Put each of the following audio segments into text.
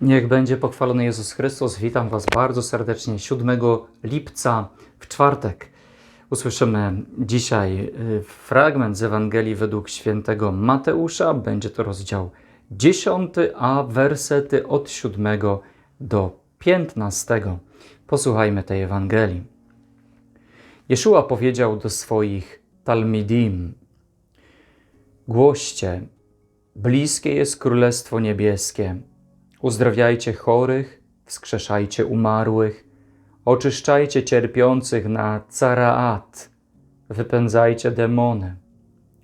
Niech będzie pochwalony Jezus Chrystus. Witam Was bardzo serdecznie 7 lipca w czwartek. Usłyszymy dzisiaj y, fragment z Ewangelii według świętego Mateusza. Będzie to rozdział 10, a wersety od 7 do 15. Posłuchajmy tej Ewangelii. Jeszua powiedział do swoich talmidim: Głoście, bliskie jest Królestwo Niebieskie. Uzdrawiajcie chorych, wskrzeszajcie umarłych, oczyszczajcie cierpiących na caraat, wypędzajcie demony.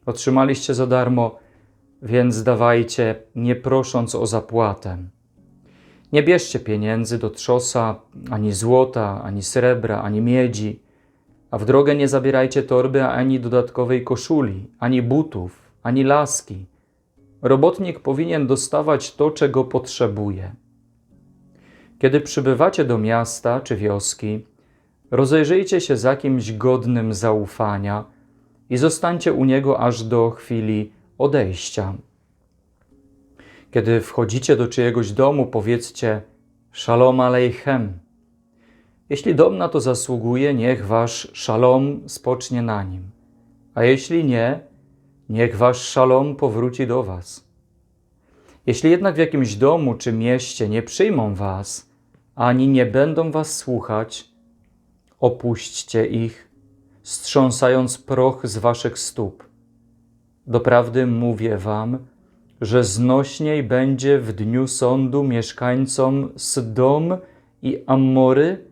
Otrzymaliście za darmo, więc dawajcie, nie prosząc o zapłatę. Nie bierzcie pieniędzy do trzosa, ani złota, ani srebra, ani miedzi, a w drogę nie zabierajcie torby ani dodatkowej koszuli, ani butów, ani laski. Robotnik powinien dostawać to, czego potrzebuje. Kiedy przybywacie do miasta czy wioski, rozejrzyjcie się za kimś godnym zaufania i zostańcie u niego aż do chwili odejścia. Kiedy wchodzicie do czyjegoś domu, powiedzcie Shalom Aleichem. Jeśli dom na to zasługuje, niech wasz szalom spocznie na nim, a jeśli nie, niech wasz szalom powróci do was. Jeśli jednak w jakimś domu czy mieście nie przyjmą was, ani nie będą was słuchać, opuśćcie ich, strząsając proch z waszych stóp. Doprawdy mówię wam, że znośniej będzie w dniu sądu mieszkańcom Sdom i Amory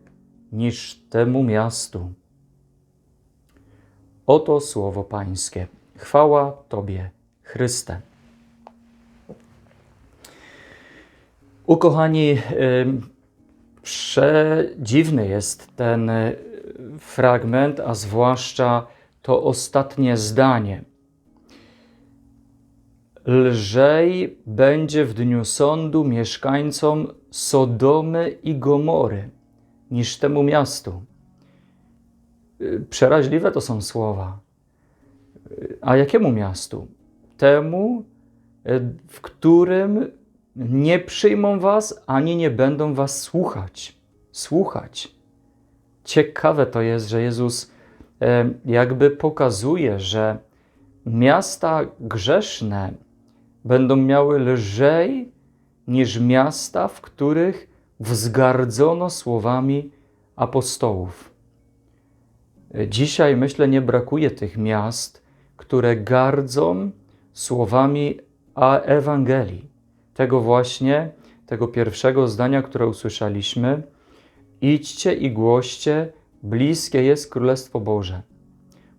niż temu miastu. Oto słowo Pańskie. Chwała Tobie, Chryste. Ukochani, przedziwny jest ten y, fragment, a zwłaszcza to ostatnie zdanie. Lżej będzie w dniu sądu mieszkańcom Sodomy i Gomory niż temu miastu. Y, Przeraźliwe to są słowa. A jakiemu miastu? Temu, y, w którym nie przyjmą was, ani nie będą was słuchać. Słuchać. Ciekawe to jest, że Jezus e, jakby pokazuje, że miasta grzeszne będą miały lżej niż miasta, w których wzgardzono słowami apostołów. Dzisiaj, myślę, nie brakuje tych miast, które gardzą słowami Ewangelii. Tego właśnie, tego pierwszego zdania, które usłyszeliśmy. Idźcie i głoście, bliskie jest Królestwo Boże.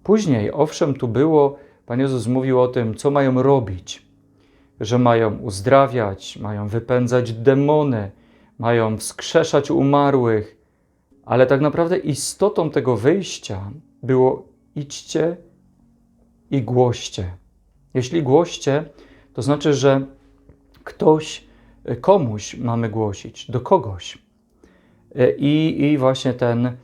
Później, owszem, tu było, Pan Jezus mówił o tym, co mają robić, że mają uzdrawiać, mają wypędzać demony, mają wskrzeszać umarłych, ale tak naprawdę istotą tego wyjścia było idźcie i głoście. Jeśli głoście, to znaczy, że ktoś, komuś mamy głosić, do kogoś. I, i właśnie ten,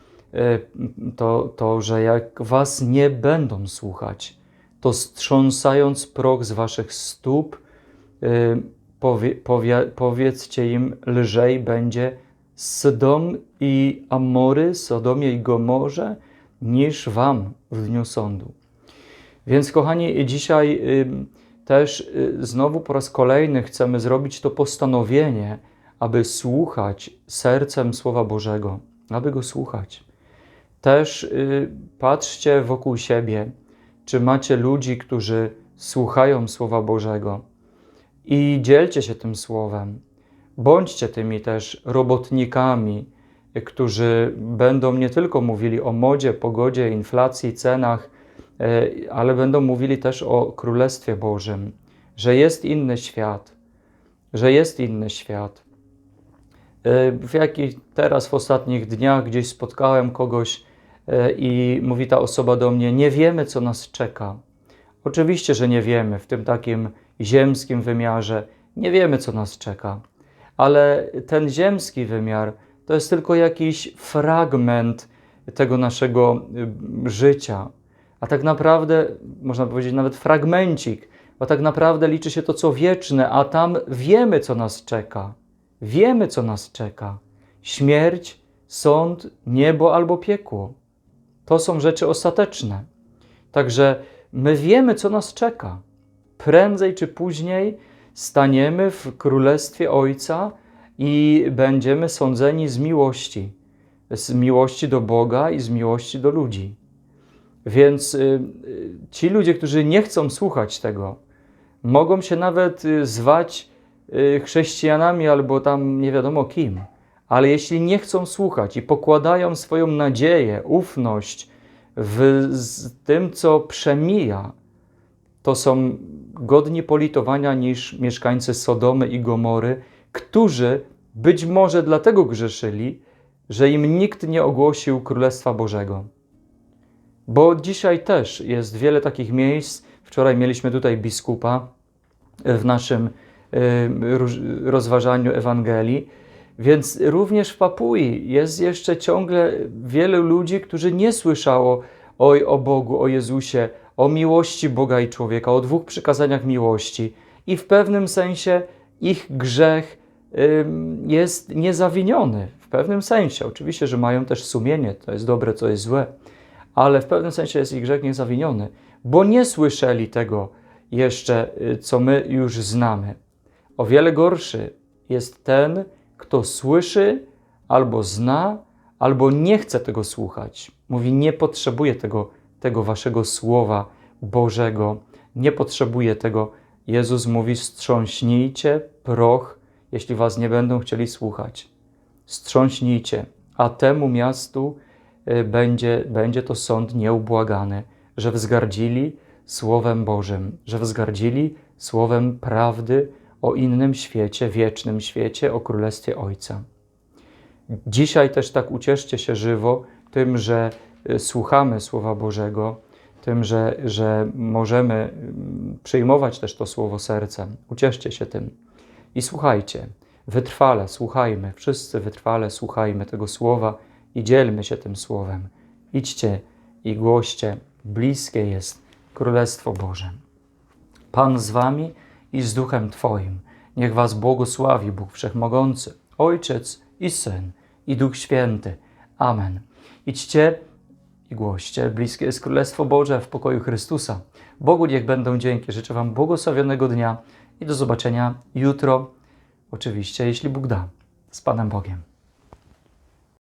to, to, że jak was nie będą słuchać, to strząsając proch z waszych stóp, powie, powie, powiedzcie im, lżej będzie Sodom i Amory, Sodomie i Gomorze, niż wam w dniu sądu. Więc, kochani, dzisiaj też y, znowu po raz kolejny chcemy zrobić to postanowienie, aby słuchać sercem Słowa Bożego, aby go słuchać. Też y, patrzcie wokół siebie, czy macie ludzi, którzy słuchają Słowa Bożego i dzielcie się tym Słowem. Bądźcie tymi też robotnikami, którzy będą nie tylko mówili o modzie, pogodzie, inflacji, cenach, ale będą mówili też o Królestwie Bożym, że jest inny świat, że jest inny świat. E, w jaki teraz w ostatnich dniach gdzieś spotkałem kogoś e, i mówi ta osoba do mnie: Nie wiemy, co nas czeka. Oczywiście, że nie wiemy w tym takim ziemskim wymiarze, nie wiemy, co nas czeka, ale ten ziemski wymiar to jest tylko jakiś fragment tego naszego życia. A tak naprawdę, można powiedzieć, nawet fragmencik, bo tak naprawdę liczy się to, co wieczne, a tam wiemy, co nas czeka. Wiemy, co nas czeka: śmierć, sąd, niebo albo piekło. To są rzeczy ostateczne. Także my wiemy, co nas czeka. Prędzej czy później staniemy w królestwie Ojca i będziemy sądzeni z miłości, z miłości do Boga i z miłości do ludzi. Więc y, y, ci ludzie, którzy nie chcą słuchać tego, mogą się nawet y, zwać chrześcijanami albo tam nie wiadomo kim, ale jeśli nie chcą słuchać i pokładają swoją nadzieję, ufność w tym, co przemija, to są godni politowania niż mieszkańcy Sodomy i Gomory, którzy być może dlatego grzeszyli, że im nikt nie ogłosił Królestwa Bożego. Bo dzisiaj też jest wiele takich miejsc. Wczoraj mieliśmy tutaj biskupa w naszym y, rozważaniu Ewangelii. Więc również w Papui jest jeszcze ciągle wielu ludzi, którzy nie słyszało o, o Bogu, o Jezusie, o miłości Boga i człowieka, o dwóch przykazaniach miłości. I w pewnym sensie ich grzech jest niezawiniony. W pewnym sensie. Oczywiście, że mają też sumienie, to jest dobre, to jest złe, ale w pewnym sensie jest ich grzech niezawiniony, bo nie słyszeli tego jeszcze, y, co my już znamy. O wiele gorszy jest ten, kto słyszy albo zna, albo nie chce tego słuchać. Mówi, nie potrzebuję tego, tego waszego słowa Bożego, nie potrzebuję tego. Jezus mówi, strząśnijcie proch, jeśli was nie będą chcieli słuchać. Strząśnijcie, a temu miastu będzie, będzie to sąd nieubłagany, że wzgardzili Słowem Bożym, że wzgardzili Słowem prawdy o innym świecie, wiecznym świecie, o Królestwie Ojca. Dzisiaj też tak ucieszcie się żywo tym, że y, słuchamy Słowa Bożego, tym, że, że możemy mm, przyjmować też to Słowo sercem. Ucieszcie się tym. I słuchajcie, wytrwale słuchajmy, wszyscy wytrwale słuchajmy tego Słowa i dzielmy się tym Słowem. Idźcie i głoście, bliskie jest Królestwo Boże. Pan z wami i z duchem Twoim. Niech was błogosławi Bóg Wszechmogący, Ojciec i Syn i Duch Święty. Amen. Idźcie i głoście, bliskie jest Królestwo Boże w pokoju Chrystusa. Bogu niech będą dzięki. Życzę wam błogosławionego dnia i do zobaczenia jutro. Oczywiście, jeśli Bóg da. Z Panem Bogiem.